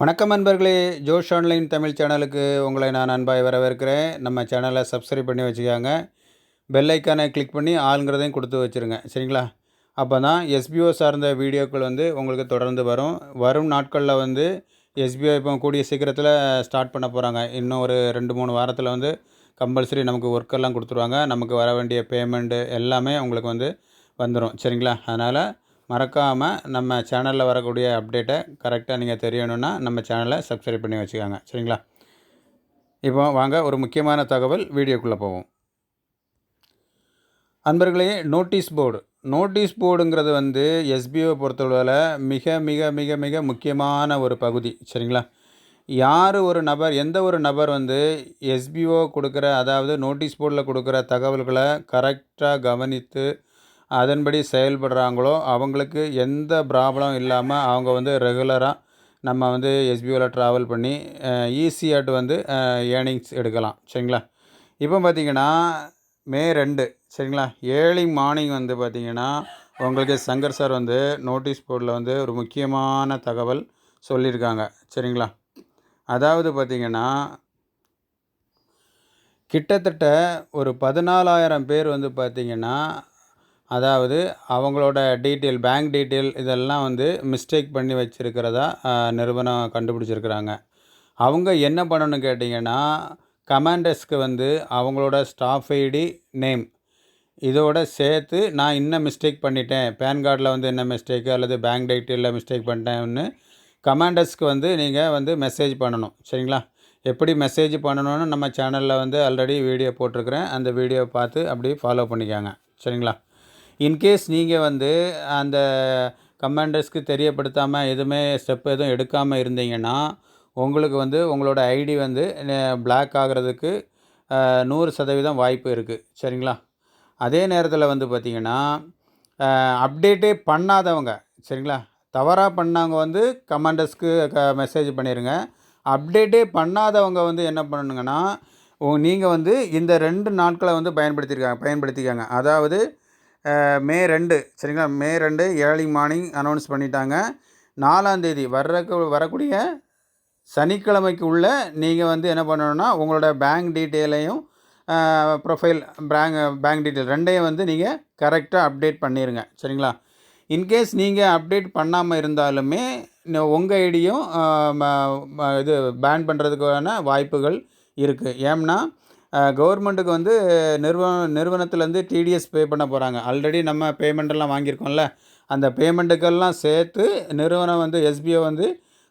வணக்கம் நண்பர்களே ஜோஷ் ஆன்லைன் தமிழ் சேனலுக்கு உங்களை நான் அன்பாய் வரவேற்கிறேன். நம்ம சேனலை சப்ஸ்கிரைப் பண்ணி வச்சுக்காங்க. பெல் ஐக்கானை கிளிக் பண்ணி ஆளுங்கிறதையும் கொடுத்து வச்சுருங்க. சரிங்களா? அப்போ தான் எஸ்பிஓ சார்ந்த வீடியோக்கள் வந்து உங்களுக்கு தொடர்ந்து வரும். வரும் நாட்களில் வந்து எஸ்பிஓ இப்போ கூடிய சீக்கிரத்தில் ஸ்டார்ட் பண்ண போகிறாங்க இன்னும் ஒரு ரெண்டு மூணு வாரத்தில் வந்து கம்பல்சரி நமக்கு ஒர்க்கெல்லாம் கொடுத்துருவாங்க. நமக்கு வர வேண்டிய பேமெண்ட்டு எல்லாமே உங்களுக்கு வந்து வந்துடும் சரிங்களா? அதனால் மறக்காமல் நம்ம சேனலில் வரக்கூடிய அப்டேட்டை கரெக்டாக நீங்கள் தெரியணுன்னா நம்ம சேனலை சப்ஸ்கிரைப் பண்ணி வச்சுக்கோங்க. சரிங்களா? இப்போ வாங்க ஒரு முக்கியமான தகவல் வீடியோக்குள்ளே போவோம். அன்பர்களே நோட்டீஸ் போர்டு நோட்டீஸ் போர்டுங்கிறது வந்து எஸ்பிஓ பொறுத்தளவில் மிக மிக மிக மிக முக்கியமான ஒரு பகுதி. சரிங்களா? யார் ஒரு நபர் எந்த ஒரு நபர் வந்து எஸ்பிஓ கொடுக்குற அதாவது நோட்டீஸ் போர்டில் கொடுக்குற தகவல்களை கரெக்டாக கவனித்து அதன்படி செயல்படுறாங்களோ அவங்களுக்கு எந்த ப்ராப்ளம் இல்லாமல் அவங்க வந்து ரெகுலராக நம்ம வந்து எஸ்பிஓவில் ட்ராவல் பண்ணி ஈஸியாட்டு வந்து ஏர்னிங்ஸ் எடுக்கலாம். சரிங்களா? இப்போ பார்த்திங்கன்னா மே ரெண்டு சரிங்களா? ஏர்லி மார்னிங் வந்து பார்த்திங்கன்னா உங்களுக்கு சங்கர் சார் வந்து நோட்டீஸ் போர்டில் வந்து ஒரு முக்கியமான தகவல் சொல்லியிருக்காங்க. சரிங்களா? அதாவது பார்த்திங்கன்னா கிட்டத்தட்ட ஒரு பதினாலாயிரம் பேர் வந்து பார்த்திங்கன்னா அதாவது அவங்களோட டீட்டெயில் பேங்க் டீட்டெயில் இதெல்லாம் வந்து மிஸ்டேக் பண்ணி வச்சுருக்கிறதா நிறுவனம் கண்டுபிடிச்சிருக்கிறாங்க. அவங்க என்ன பண்ணணும்னு கேட்டிங்கன்னா கமாண்டர்ஸ்க்கு வந்து அவங்களோட ஸ்டாஃப் ஐடி நேம் இதோட சேர்த்து நான் இன்னும் மிஸ்டேக் பண்ணிட்டேன். பேன் கார்டில் வந்து என்ன மிஸ்டேக்கு அல்லது பேங்க் டீட்டெயிலில் மிஸ்டேக் பண்ணிட்டேன்னு கமாண்டர்ஸ்க்கு வந்து நீங்கள் வந்து மெசேஜ் பண்ணணும். சரிங்களா? எப்படி மெசேஜ் பண்ணணும்னு நம்ம சேனலில் வந்து ஆல்ரெடி வீடியோ போட்டிருக்கிறேன். அந்த வீடியோ பார்த்து அப்படியே ஃபாலோ பண்ணிக்காங்க. சரிங்களா? இன்கேஸ் நீங்கள் வந்து அந்த கமாண்டர்ஸ்க்கு தெரியப்படுத்தாமல் எதுவுமே ஸ்டெப் எதுவும் எடுக்காமல் இருந்தீங்கன்னா உங்களுக்கு வந்து உங்களோட ஐடி வந்து பிளாக் ஆகிறதுக்கு நூறு சதவீதம் வாய்ப்பு இருக்குது சரிங்களா? அதே நேரத்தில் வந்து பார்த்திங்கன்னா அப்டேட்டே பண்ணாதவங்க சரிங்களா? தவறாக பண்ணவங்க வந்து கமாண்டர்ஸ்க்கு க மெசேஜ் பண்ணிடுங்க அப்டேட்டே பண்ணாதவங்க வந்து என்ன பண்ணணுங்கன்னா நீங்கள் வந்து இந்த ரெண்டு நாட்களை வந்து பயன்படுத்தியிருக்காங்க பயன்படுத்திக்காங்க. அதாவது மே ரெண்டு. சரிங்களா? மே ரெண்டு ஏர்லி மார்னிங் அனௌன்ஸ் பண்ணிட்டாங்க. நாலாந்தேதி வர்ற வரக்கூடிய சனிக்கிழமைக்கு உள்ள நீங்கள் வந்து என்ன பண்ணணுன்னா உங்களோட பேங்க் டீட்டெயிலையும் ப்ரொஃபைல் பேங்க் பேங்க் டீட்டெயில் ரெண்டையும் வந்து நீங்கள் கரெக்டாக அப்டேட் பண்ணிடுங்க சரிங்களா? இன்கேஸ் நீங்கள் அப்டேட் பண்ணாமல் இருந்தாலுமே உங்கள் ஐடியும் இது பேன் பண்ணுறதுக்கான வாய்ப்புகள் இருக்குது ஏம்னா கவர்மெண்ட்டுக்கு வந்து நிறுவன நிறுவனத்துலேருந்து டிடிஎஸ் பே பண்ண போகிறாங்க ஆல்ரெடி நம்ம பேமெண்ட்டெல்லாம் வாங்கியிருக்கோம்ல. அந்த பேமெண்ட்டுக்கெல்லாம் சேர்த்து நிறுவனம் வந்து எஸ்பிஓ வந்து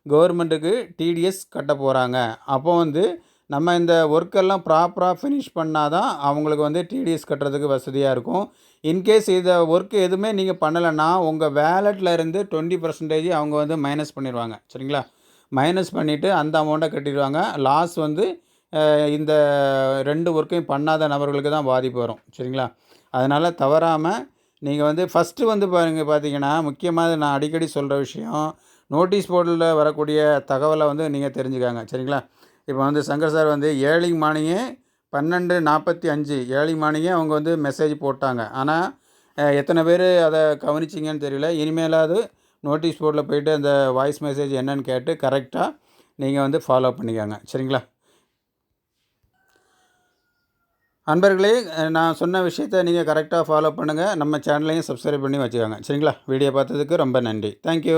கவர்மெண்ட்டுக்கு டிடிஎஸ் கட்ட போகிறாங்க அப்போ வந்து நம்ம இந்த ஒர்க்கெல்லாம் ப்ராப்பராக ஃபினிஷ் பண்ணால் தான் அவங்களுக்கு வந்து டிடிஎஸ் கட்டுறதுக்கு வசதியாக இருக்கும். இன்கேஸ் இதை ஒர்க் எதுவுமே நீங்கள் பண்ணலைன்னா உங்கள் வேலெட்டில் இருந்து டுவெண்ட்டி பர்சன்டேஜ் அவங்க வந்து மைனஸ் பண்ணிடுவாங்க சரிங்களா? மைனஸ் பண்ணிவிட்டு அந்த அமௌண்ட்டை கட்டிடுவாங்க. லாஸ் வந்து இந்த ரெண்டு ஒர்க்கையும் பண்ணாத நபர்களுக்கு தான் பாதிப்பு வரும். சரிங்களா? அதனால் தவறாமல் நீங்கள் வந்து ஃபஸ்ட்டு வந்து பாருங்கள் பார்த்தீங்கன்னா முக்கியமாக நான் அடிக்கடி சொல்கிற விஷயம் நோட்டீஸ் போர்டில் வரக்கூடிய தகவலை வந்து நீங்கள் தெரிஞ்சுக்காங்க. சரிங்களா? இப்போ வந்து சங்கர் சார் வந்து ஏழி மார்னிங்கே பன்னெண்டு நாற்பத்தி அஞ்சு ஏழி மார்னிங்கே அவங்க வந்து மெசேஜ் போட்டாங்க. ஆனால் எத்தனை பேர் அதை கவனிச்சிங்கன்னு தெரியல. இனிமேலாவது நோட்டீஸ் போர்டில் போயிட்டு அந்த வாய்ஸ் மெசேஜ் என்னன்னு கேட்டு கரெக்டாக நீங்கள் வந்து ஃபாலோ பண்ணிக்கோங்க. சரிங்களா? அன்பர்களே நான் சொன்ன விஷயத்த நீங்கள் கரெக்டாக ஃபாலோ பண்ணுங்கள் நம்ம சேனலையும் சப்ஸ்கிரைப் பண்ணி வச்சுக்கோங்க. சரிங்களா? வீடியோ பார்த்ததுக்கு ரொம்ப நன்றி. தேங்க்யூ